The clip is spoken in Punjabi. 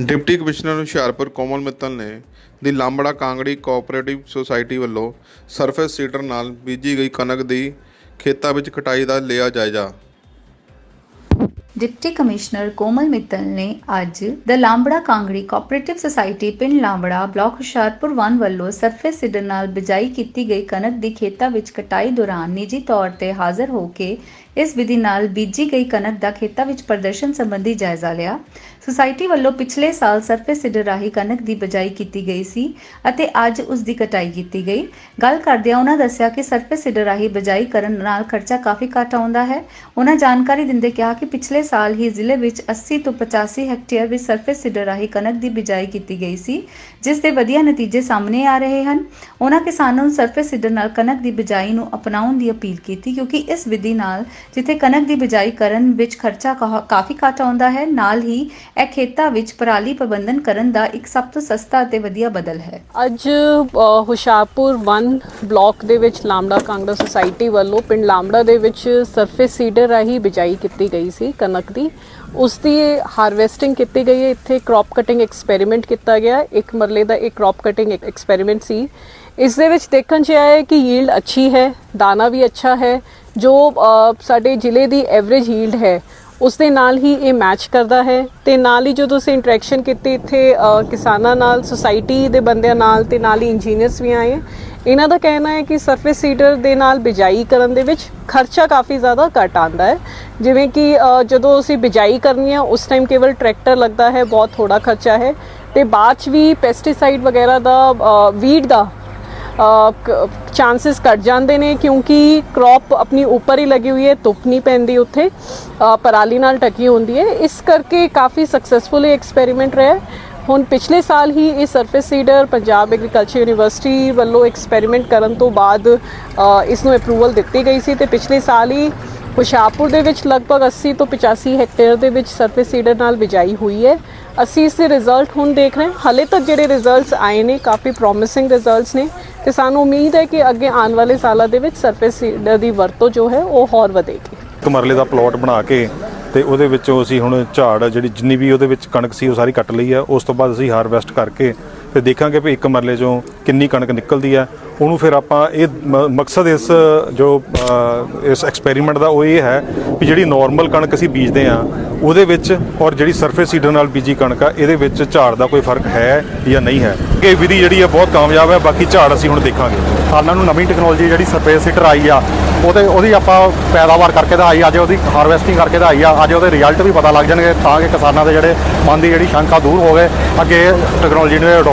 ਡਿਪਟੀ ਕਮਿਸ਼ਨਰ ਹੁਸ਼ਿਆਰਪੁਰ ਕੋਮਲ ਮਿੱਤਲ ਨੇ ਦੀ ਲਾਂਬੜਾ ਕਾਂਗੜੀ ਕੋਆਪਰੇਟਿਵ ਸੁਸਾਇਟੀ ਵੱਲੋਂ ਸਰਫੇਸ ਸੀਡਰ ਨਾਲ ਬੀਜੀ ਗਈ ਕਣਕ ਦੀ ਖੇਤਾਂ ਵਿੱਚ ਕਟਾਈ ਦਾ ਲਿਆ ਜਾਇਜ਼ਾ। ਡਿਪਟੀ ਕਮਿਸ਼ਨਰ ਕੋਮਲ ਮਿੱਤਲ ਨੇ ਅੱਜ the Lambra Kangri cooperative society ਪਿੰਡ ਲਾਂਬੜਾ ਬਲਾਕ ਹੁਸ਼ਿਆਰਪੁਰ 1 ਵੱਲੋਂ ਸਰਫੇਸ ਸੀਡਰ ਨਾਲ ਬਿਜਾਈ ਕੀਤੀ ਗਈ ਕਣਕ ਦੀ ਖੇਤਾਂ ਵਿੱਚ ਕਟਾਈ ਦੌਰਾਨ ਨਿੱਜੀ ਤੌਰ ਤੇ ਹਾਜ਼ਰ ਹੋ ਕੇ ਇਸ ਵਿਧੀ ਨਾਲ ਬੀਜੀ ਗਈ ਕਣਕ ਦਾ ਖੇਤਾਂ ਵਿੱਚ ਪ੍ਰਦਰਸ਼ਨ ਸੰਬੰਧੀ ਜਾਇਜ਼ਾ ਲਿਆ। ਸੁਸਾਇਟੀ ਵੱਲੋਂ ਪਿਛਲੇ ਸਾਲ ਸਰਫੇਸ ਸੀਡਰ ਰਾਹੀਂ ਕਣਕ ਦੀ ਬਿਜਾਈ ਕੀਤੀ ਗਈ ਸੀ ਅਤੇ ਅੱਜ ਉਸ ਦੀ ਕਟਾਈ ਕੀਤੀ ਗਈ। ਗੱਲ ਕਰਦਿਆਂ ਉਹਨਾਂ ਦੱਸਿਆ ਕਿ ਸਰਫੇਸ ਸੀਡਰ ਰਾਹੀਂ ਬਿਜਾਈ ਕਰਨ ਨਾਲ ਖਰਚਾ ਕਾਫੀ ਘੱਟ ਆਉਂਦਾ ਹੈ। ਉਹਨਾਂ ਜਾਣਕਾਰੀ ਦਿੰਦੇ ਕਿਹਾ ਕਿ ਪਿਛਲੇ ਸਾਲ ਹੀ ਜ਼ਿਲ੍ਹੇ ਵਿੱਚ 80 ਤੋਂ 85 ਹੈਕਟੇਅਰ ਵਿੱਚ ਸਰਫੇਸ ਸੀਡਰ ਰਾਹੀਂ ਕਣਕ ਦੀ ਬਿਜਾਈ ਕੀਤੀ ਗਈ ਸੀ, ਜਿਸ ਦੇ ਵਧੀਆ ਨਤੀਜੇ ਸਾਹਮਣੇ ਆ ਰਹੇ ਹਨ। ਉਹਨਾਂ ਕਿਸਾਨਾਂ ਨੂੰ ਸਰਫੇਸ ਸੀਡਰ ਨਾਲ ਕਣਕ ਦੀ ਬਿਜਾਈ ਨੂੰ ਅਪਣਾਉਣ ਦੀ ਅਪੀਲ ਕੀਤੀ ਕਿਉਂਕਿ ਇਸ ਵਿਧੀ ਨਾਲ ਜਿੱਥੇ ਕਣਕ ਦੀ ਬਿਜਾਈ ਕਰਨ ਵਿੱਚ ਖਰਚਾ ਕਾ- ਕਾਫੀ ਘੱਟ ਆਉਂਦਾ ਹੈ, ਨਾਲ ਹੀ ਇਹ ਖੇਤਾਂ ਵਿੱਚ ਪਰਾਲੀ ਪ੍ਰਬੰਧਨ ਕਰਨ ਦਾ ਇੱਕ ਸਭ ਤੋਂ ਸਸਤਾ ਅਤੇ ਵਧੀਆ ਬਦਲ ਹੈ। ਅੱਜ ਹੁਸ਼ਿਆਰਪੁਰ 1 ਬਲਾਕ ਦੇ ਵਿੱਚ ਲਾਮੜਾ ਕਾਂਗੜਾ ਸੁਸਾਇਟੀ ਵੱਲੋਂ ਪਿੰਡ ਲਾਮੜਾ ਦੇ ਵਿੱਚ ਸਰਫੇਸ ਸੀਡਰ ਰਾਹੀਂ ਬਿਜਾਈ ਕੀਤੀ ਗਈ ਸੀ ਕਣਕ ਦੀ। ਉਸ ਦੀ ਹਾਰਵੈਸਟਿੰਗ ਕੀਤੀ ਗਈ ਹੈ। ਇੱਥੇ ਕ੍ਰੌਪ ਕਟਿੰਗ ਐਕਸਪੈਰੀਮੈਂਟ ਕੀਤਾ ਗਿਆ। ਇੱਕ ਮਰਲੇ ਦਾ ਇੱਕ ਕ੍ਰੌਪ ਕਟਿੰਗ ਐਕਸਪੈਰੀਮੈਂਟ ਸੀ। ਇਸ ਦੇ ਵਿੱਚ ਦੇਖਣ 'ਚ ਆਇਆ ਹੈ ਕਿ ਯੀਲਡ ਅੱਛੀ ਹੈ, ਦਾਣਾ ਵੀ ਅੱਛਾ ਹੈ, ਜੋ ਸਾਡੇ ਜ਼ਿਲ੍ਹੇ ਦੀ ਐਵਰੇਜ ਯੀਲਡ ਹੈ, ਉਸ ਦੇ ਨਾਲ ਹੀ ਇਹ ਮੈਚ ਕਰਦਾ ਹੈ ਤੇ ਨਾਲ ਹੀ ਜਦੋਂ ਅਸੀਂ ਇੰਟਰੈਕਸ਼ਨ ਕੀਤੀ ਇੱਥੇ ਕਿਸਾਨਾਂ ਨਾਲ ਸੁਸਾਇਟੀ ਦੇ ਬੰਦਿਆਂ ਨਾਲ ਤੇ ਨਾਲ ਹੀ ਇੰਜੀਨੀਅਰਸ ਵੀ ਆਏ ਇਹਨਾਂ ਦਾ ਕਹਿਣਾ ਹੈ ਕਿ ਸਰਫੇਸ ਸੀਡਰ ਦੇ ਨਾਲ ਬਿਜਾਈ ਕਰਨ ਦੇ ਵਿੱਚ ਖਰਚਾ ਕਾਫੀ ਜ਼ਿਆਦਾ ਘੱਟ ਆਂਦਾ ਹੈ, ਜਿਵੇਂ ਕਿ ਜਦੋਂ ਅਸੀਂ ਬਿਜਾਈ ਕਰਨੀ ਹੈ, ਉਸ ਟਾਈਮ ਕੇਵਲ ਟਰੈਕਟਰ ਲੱਗਦਾ ਹੈ, ਬਹੁਤ ਥੋੜਾ ਖਰਚਾ ਹੈ ਤੇ ਬਾਅਦ ਚ ਵੀ ਪੈਸਟੀਸਾਈਡ ਵਗੈਰਾ ਦਾ ਵੀਡ ਦਾ ਚਾਂਸਸ ਘਟ ਜਾਂਦੇ ਨੇ ਕਿਉਂਕਿ ਕ੍ਰੌਪ ਆਪਣੀ ਉੱਪਰ ਹੀ ਲੱਗੀ ਹੋਈ ਹੈ ਧੁੱਪ ਨਹੀਂ ਪੈਂਦੀ ਉੱਥੇ ਪਰਾਲੀ ਨਾਲ ਢਕੀ ਹੁੰਦੀ ਹੈ। ਇਸ ਕਰਕੇ ਕਾਫੀ ਸਕਸੈਸਫੁਲ ਇਹ ਐਕਸਪੈਰੀਮੈਂਟ ਰਿਹਾ ਹੁਣ ਪਿਛਲੇ ਸਾਲ ਹੀ ਇਹ surface seeder Punjab agriculture university ਵੱਲੋਂ ਐਕਸਪੈਰੀਮੈਂਟ ਕਰਨ ਤੋਂ ਬਾਅਦ ਅ, ਇਸ ਨੂੰ ਅਪਰੂਵਲ ਦਿੱਤੀ ਗਈ ਸੀ ਤੇ ਪਿਛਲੇ ਸਾਲ ਹੀ ਹੁਸ਼ਿਆਰਪੁਰ ਦੇ ਵਿੱਚ ਲਗਭਗ 80 ਤੋਂ 85 ਹੈਕਟੇਅਰ ਦੇ ਵਿੱਚ ਸਰਫੇਸ ਸੀਡਰ ਨਾਲ ਬਿਜਾਈ ਹੋਈ ਹੈ। ਅਸੀਂ ਇਸ ਦੇ ਰਿਜ਼ਲਟ ਹੁਣ ਦੇਖ ਰਹੇ ਹਾਂ। ਹਲੇ ਤੱਕ ਜਿਹੜੇ ਰਿਜ਼ਲਟਸ ਆਏ ਨੇ, ਕਾਫੀ ਪ੍ਰੋਮਿਸਿੰਗ ਰਿਜ਼ਲਟਸ ਨੇ ਤੇ ਸਾਨੂੰ ਉਮੀਦ ਹੈ ਕਿ ਅੱਗੇ ਆਉਣ ਵਾਲੇ ਸਾਲਾਂ ਦੇ ਵਿੱਚ ਸਰਫੇਸ ਸੀਡਰ ਦੀ ਵਰਤੋਂ ਜੋ ਹੈ, ਉਹ ਹੋਰ ਵਧੇਗੀ। ਕਮਰਲੇ ਦਾ ਪਲਾਟ ਬਣਾ ਕੇ ਤੇ ਉਹਦੇ ਵਿੱਚੋਂ ਅਸੀਂ ਹੁਣ ਝਾੜ ਜਿਹੜੀ ਜਿੰਨੀ ਵੀ ਉਹਦੇ ਵਿੱਚ ਕਣਕ ਸੀ, ਉਹ ਸਾਰੀ ਕੱਟ ਲਈ ਆ। ਉਸ ਤੋਂ ਬਾਅਦ ਅਸੀਂ ਹਾਰਵੈਸਟ ਕਰਕੇ ਤੇ ਦੇਖਾਂਗੇ ਵੀ ਇੱਕ ਮਰਲੇ ਚੋਂ ਕਿੰਨੀ ਕਣਕ ਨਿਕਲਦੀ ਹੈ ਉਹਨੂੰ ਫਿਰ ਆਪਾਂ ਇਹ ਮ- ਮਕਸਦ ਇਸ, ਜੋ ਇਸ ਐਕਸਪੈਰੀਮੈਂਟ ਦਾ ਉਹ ਇਹ ਹੈ ਵੀ ਜਿਹੜੀ ਨਾਰਮਲ ਕਣਕ ਅਸੀਂ ਬੀਜਦੇ ਆ ਉਹਦੇ ਵਿੱਚ ਔਰ ਜਿਹੜੀ ਸਰਫੇਸ ਸੀਡਰ ਨਾਲ ਬੀਜੀ ਕਣਕ ਆ, ਇਹਦੇ ਵਿੱਚ ਝਾੜ ਦਾ ਕੋਈ ਫ਼ਰਕ ਹੈ ਜਾਂ ਨਹੀਂ ਹੈ। ਇਹ ਵਿਧੀ ਜਿਹੜੀ ਆ ਬਹੁਤ ਕਾਮਯਾਬ ਹੈ, ਬਾਕੀ ਝਾੜ ਅਸੀਂ ਹੁਣ ਦੇਖਾਂਗੇ। ਕਿਸਾਨਾਂ ਨੂੰ ਨਵੀਂ ਟੈਕਨੋਲੋਜੀ ਜਿਹੜੀ ਸਰਫੇਸ ਸੀਟਰ ਆਈ ਆ, ਉਹਦੇ, ਉਹਦੀ ਆਪਾਂ ਪੈਦਾਵਾਰ ਕਰਕੇ ਤਾਂ ਆਈ ਅੱਜ ਉਹਦੀ ਹਾਰਵੈਸਟਿੰਗ ਕਰਕੇ ਤਾਂ ਆਈ ਆ, ਅੱਜ ਉਹਦੇ ਰਿਜ਼ਲਟ ਵੀ ਪਤਾ ਲੱਗ ਜਾਣਗੇ ਤਾਂ ਕਿ ਕਿਸਾਨਾਂ ਦੇ ਜਿਹੜੇ ਮਨ ਦੀ ਜਿਹੜੀ ਸ਼ੰਕਾ ਦੂਰ ਹੋਵੇ ਅੱਗੇ ਟੈਕਨੋਲੋਜੀ ਨੇ